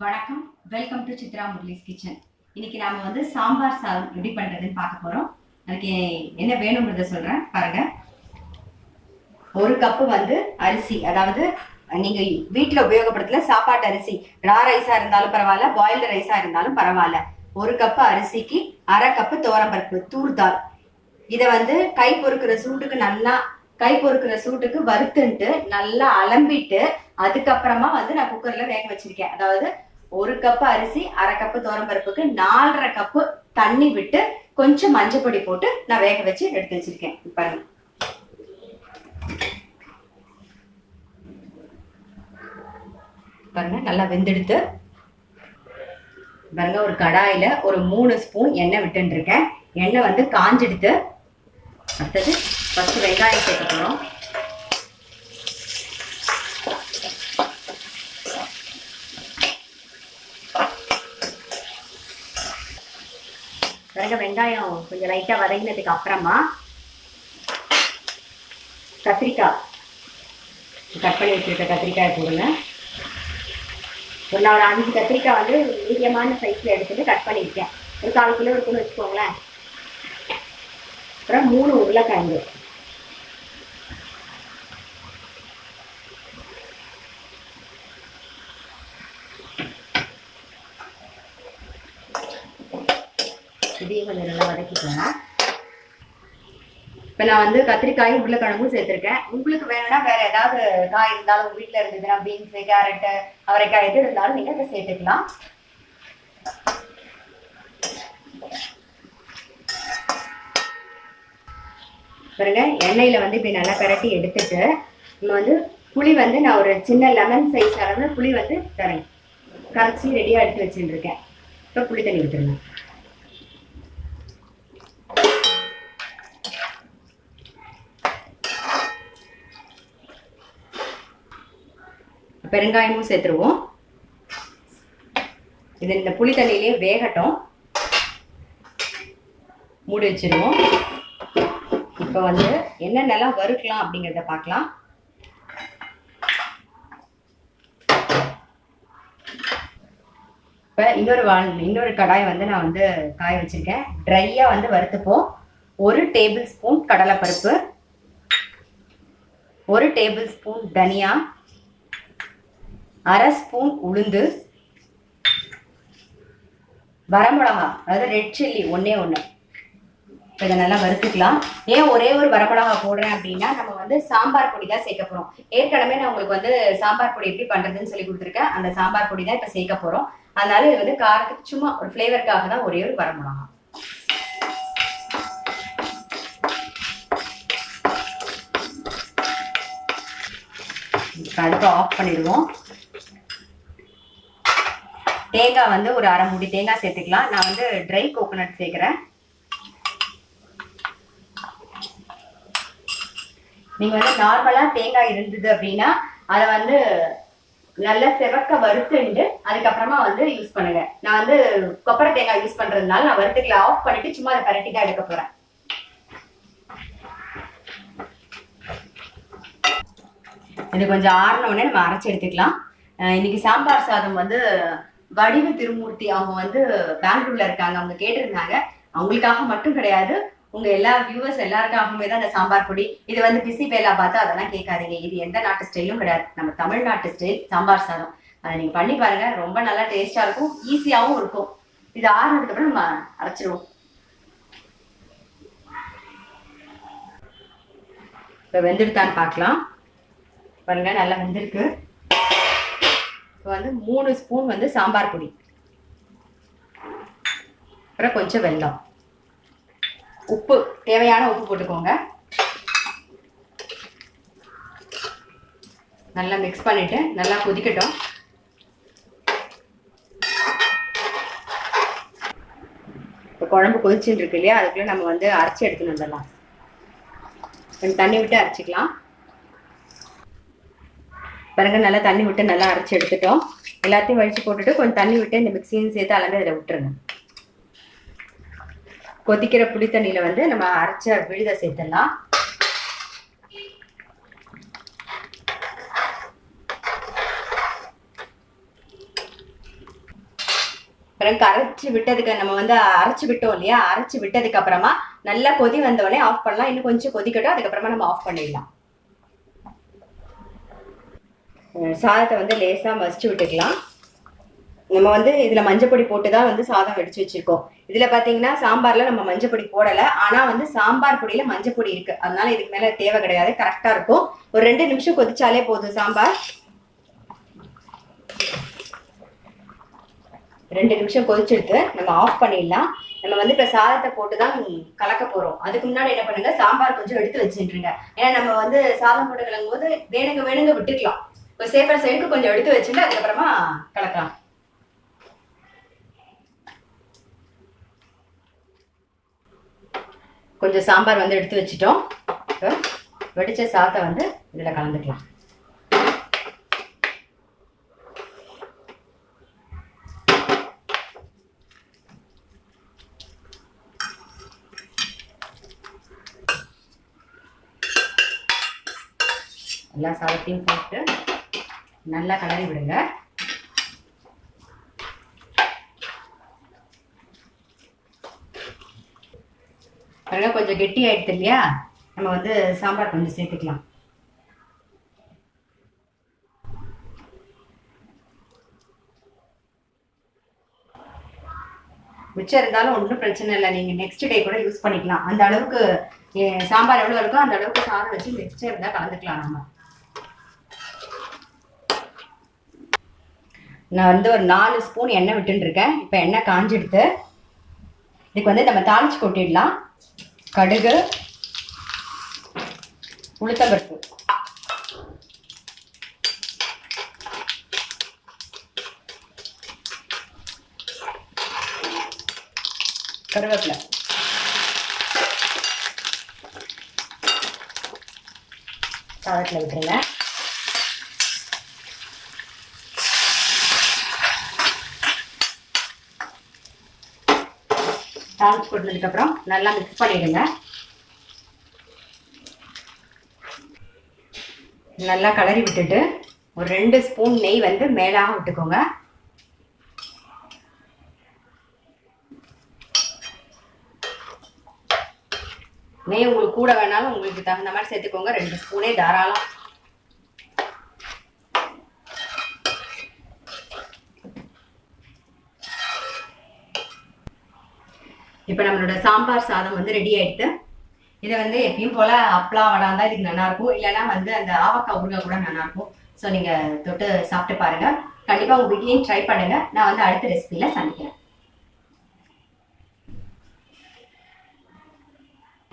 வணக்கம். Welcome to Chitra Murali's kitchen இன்னைக்கு நாம வந்து சாம்பார் சாதம் எப்படி பண்றதுன்னு பார்க்க போறோம். அதுக்கு என்ன வேணுங்கிறத சொல்றேன். பாருங்க. ஒரு கப்பு வந்து அரிசி. அதாவது நீங்க வீட்டில் உபயோகப்படுத்தல சாப்பாட்டு அரிசி. ரா ரைஸா இருந்தாலும் பரவாயில்ல பாயில்டு ரைஸா இருந்தாலும் பரவாயில்ல. ஒரு கப்பு அரிசிக்கு அரை கப்பு துவரம்பருப்பு தூர்தால் இதை வந்து கை பொறுக்கிற சூட்டுக்கு நல்லா கை பொறுக்கிற சூட்டுக்கு வறுத்துன்ட்டு நல்லா அலம்பிட்டு அதுக்கப்புறமா வந்து நான் குக்கர்ல வேக வச்சிருக்கேன். அதாவது ஒரு கப்பு அரிசி அரை கப்பு பருப்புக்கு நாலரை கப்பு தண்ணி விட்டு கொஞ்சம் மஞ்சள் பொடி போட்டு நான் வேக வச்சு எடுத்து வச்சிருக்கேன். பாருங்க. பாருங்க நல்லா வெந்தெடுத்து. பாருங்க ஒரு கடாயில ஒரு மூணு ஸ்பூன் எண்ணெய் விட்டுருக்கேன் எண்ணெய் வந்து காஞ்செடுத்து. அடுத்தது ஃபஸ்ட்டு வெங்காயம் சேர்க்க போகிறோம் பிறகு வெங்காயம் கொஞ்சம் லைட்டாக வதங்கினதுக்கு அப்புறமா கத்திரிக்காய். கட் பண்ணி வச்சுருக்க கத்திரிக்காய் போடுங்க. ஒரு நான் ஒரு அஞ்சு கத்திரிக்காய் வந்து மீடியமான சைஸில் எடுத்துகிட்டு கட் பண்ணியிருக்கேன் ஒரு கால் கிலோ இருக்குன்னு வச்சுக்கோங்களேன். அப்புறம் மூணு உருளைக்கிழங்கு. இதையும் கொஞ்சம் நல்லா வதக்கிக்கலாம் இப்போ நான் வந்து கத்திரிக்காயும் உருளைக்கிழங்கும் சேர்த்துருக்கேன். உங்களுக்கு வேணும்னா வேற ஏதாவது காய் இருந்தாலும் உங்க வீட்டில் இருந்ததுன்னா பீன்ஸு கேரட்டு அவரைக்காய் எது இருந்தாலும் நீங்கள் அதை சேர்த்துக்கலாம். பாருங்க எண்ணெயில் வந்து இப்படி நல்லா பிரட்டி எடுத்துட்டு நம்ம வந்து புளி வந்து நான் ஒரு சின்ன லெமன் சைஸ் அளவு புளி வந்து தரேன் கரைச்சி ரெடியாக எடுத்து வச்சுருக்கேன். இப்போ புளி தண்ணி விட்டுருங்க பெருங்காயமும் சேர்த்துருவோம். இது இந்த புளி தண்ணியிலே வேகட்டும். மூடி வச்சிருவோம். இப்போ வந்து என்னென்னலாம் வறுக்கலாம் அப்படிங்கிறத பார்க்கலாம். இப்போ இன்னொரு வான் இன்னொரு கடாய் வந்து நான் வந்து காய வச்சிருக்கேன். ட்ரையாக வந்து வறுத்துப்போம் ஒரு டேபிள் ஸ்பூன் கடலைப்பருப்பு. ஒரு டேபிள் ஸ்பூன் தனியா அரை ஸ்பூன் உளுந்து வரமிளகா அதாவது ரெட் சில்லி ஒன்றே ஒன்று இதை நல்லா வறுத்துக்கலாம். ஏன் ஒரே ஒரு வரமிளகா போடுறேன் அப்படின்னா நம்ம வந்து சாம்பார் பொடி தான் சேர்க்க போகிறோம் ஏற்கனவே நான் உங்களுக்கு வந்து சாம்பார் பொடி எப்படி பண்ணுறதுன்னு சொல்லி கொடுத்துருக்கேன். அந்த சாம்பார் பொடி தான் இப்போ சேர்க்க போகிறோம் அதனால இது வந்து காரத்துக்கு சும்மா ஒரு ஃப்ளேவருக்காக தான் ஒரே ஒரு வரமிளகா. அடுப்பு ஆஃப் பண்ணிடுவோம். தேங்காய் வந்து ஒரு அரை மூடி தேங்காய் சேர்த்துக்கலாம். நான் வந்து ட்ரை கோகோனட் சேர்க்குறேன். நீங்கள் வந்து நார்மலாக தேங்காய் இருந்தது அப்படின்னா அதை வந்து நல்லா செவக்க வறுத்துண்டு அதுக்கப்புறமா வந்து யூஸ் பண்ணுங்க. நான் வந்து கொப்பரை தேங்காய் யூஸ் பண்றதுனால நான் வறுத்துக்கல ஆஃப் பண்ணிட்டு சும்மா அதை பரட்டி தான் எடுக்க போறேன். இது கொஞ்சம் ஆறின உடனே நம்ம அரைச்சி எடுத்துக்கலாம். இன்னைக்கு சாம்பார் சாதம் வந்து வடிவு திருமூர்த்தி அவங்க வந்து பெங்களூர்ல இருக்காங்க. அவங்க கேட்டிருந்தாங்க. அவங்களுக்காக மட்டும் கிடையாது. உங்க எல்லா வியூவர்ஸ் எல்லாருக்காகவுமே தான் இந்த சாம்பார் பொடி. இது வந்து பிசி பேலா பார்த்தா அதெல்லாம் கேட்காதீங்க. இது எந்த நாட்டு ஸ்டைலும் கிடையாது. நம்ம தமிழ்நாட்டு ஸ்டைல் சாம்பார் சாதம். அதை நீங்க பண்ணி பாருங்க. ரொம்ப நல்லா டேஸ்டா இருக்கும். ஈஸியாகவும் இருக்கும். இது ஆறுனதுக்கு அப்புறம் நம்ம அரைச்சிருவோம். இப்போ வெந்துடுத்தான்னு பார்க்கலாம். பாருங்க நல்லா வெந்திருக்கு. இப்போ வந்து மூணு ஸ்பூன் வந்து சாம்பார் பொடி. அப்புறம் கொஞ்சம் வெல்லம். உப்பு தேவையான உப்பு போட்டுக்கோங்க. நல்லா மிக்ஸ் பண்ணிட்டு நல்லா கொதிக்கட்டும். இப்போ குழம்பு கொதிச்சுட்டு இருக்கு இல்லையா? அதுக்குள்ளே நம்ம வந்து அரைச்சி எடுத்துன்னு வந்துடலாம். கொஞ்சம் தண்ணி விட்டு அரைச்சிக்கலாம். பிறகு நல்லா தண்ணி விட்டு நல்லா அரைச்சி எடுத்துட்டோம். எல்லாத்தையும் வழிச்சு போட்டுட்டு கொஞ்சம் தண்ணி விட்டு இந்த மிக்சியும் சேர்த்து அலந்து அதில் விட்டுருங்க. கொதிக்கிற புளி தண்ணியில் வந்து நம்ம அரைச்ச விழுதை சேர்த்துடலாம். பிறகு அரைச்சி விட்டதுக்கு நம்ம வந்து அரைச்சி விட்டோம் இல்லையா? அரைச்சி விட்டதுக்கு அப்புறமா நல்லா கொதி வந்த உடனே ஆஃப் பண்ணலாம். இன்னும் கொஞ்சம் கொதிக்கட்டும் அதுக்கப்புறமா நம்ம ஆஃப் பண்ணிடலாம். சாதத்தை வந்து லேசா மசிச்சு விட்டுக்கலாம். நம்ம வந்து இதுல மஞ்சப்பொடி போட்டு தான் வந்து சாதம் வெடிச்சு வச்சிருக்கோம். இதுல பாத்தீங்கன்னா சாம்பார்ல நம்ம மஞ்சப்பொடி போடல. ஆனா வந்து சாம்பார் பொடியில மஞ்சப்பொடி இருக்கு. அதனால இதுக்கு மேல தேவை கிடையாது. கரெக்டா இருக்கும். ஒரு ரெண்டு நிமிஷம் கொதிச்சாலே போதும் சாம்பார். ரெண்டு நிமிஷம் கொதிச்செடுத்து நம்ம ஆஃப் பண்ணிடலாம். நம்ம வந்து இப்போ சாதத்தை போட்டு தான் கலக்க போறோம். அதுக்கு முன்னாடி என்ன பண்ணுங்க? சாம்பார் கொஞ்சம் எடுத்து வச்சுட்டுருங்க ஏன்னா நம்ம வந்து சாதம் போட்டு கலங்கும் போது வேணுங்க வேணுங்க விட்டுக்கலாம். இப்போ சேஃபர் சைடுக்கு கொஞ்சம் எடுத்து வச்சுட்டு அதுக்கப்புறமா கலக்கலாம். கொஞ்சம் சாம்பார் வந்து எடுத்து வச்சுட்டோம். இப்போ வெடிச்ச சாத்தை வந்து இதில் கலந்துக்கலாம். எல்லா சாதத்தையும் போட்டு நல்லா கலரி விடுங்க. பாருங்க கொஞ்சம் கெட்டி ஆயிடுது இல்லையா? நம்ம வந்து சாம்பார் கொஞ்சம் சேர்த்துக்கலாம். மிச்சம் இருந்தாலும் ஒன்றும் பிரச்சனை இல்லை. நீங்கள் நெக்ஸ்ட் டே கூட யூஸ் பண்ணிக்கலாம். அந்த அளவுக்கு சாம்பார் எவ்வளோ இருக்கோ அந்த அளவுக்கு சாதம் வச்சு மிக்சர் இருந்தால் கலந்துக்கலாம் நம்ம. நான் வந்து ஒரு நாலு ஸ்பூன் எண்ணெய் விட்டுருக்கேன் இப்போ எண்ணெய் காஞ்செடுத்து இதுக்கு வந்து நம்ம தாளிச்சு கொட்டிடலாம். கடுகு உளுத்தம்பருப்பு. கருவேப்பிலை. சாதத்தில் விட்டுருங்க. தாளிச்சு கொடுத்ததுக்கப்புறம் நல்லா மிக்ஸ் பண்ணிவிடுங்க நல்லா கலரி விட்டுட்டு ஒரு ரெண்டு ஸ்பூன் நெய் வந்து மேலாக விட்டுக்கோங்க. நெய் உங்களுக்கு கூட வேணாலும் உங்களுக்கு தகுந்த மாதிரி சேர்த்துக்கோங்க. ரெண்டு ஸ்பூனே தாராளம். இப்போ நம்மளோட சாம்பார் சாதம் வந்து ரெடி ஆயிடுது இதை வந்து எப்பயும் போல அப்பளா வடை இதுக்கு நல்லா இருக்கும். இல்லைன்னா வந்து அந்த ஆவக்காய் ஊறுகாய் கூட நல்லா இருக்கும். ஸோ நீங்க தொட்டு சாப்பிட்டு பாருங்க. கண்டிப்பா உங்க வீட்லயும் ட்ரை பண்ணுங்க. நான் வந்து அடுத்த ரெசிபியில சந்திக்கிறேன்.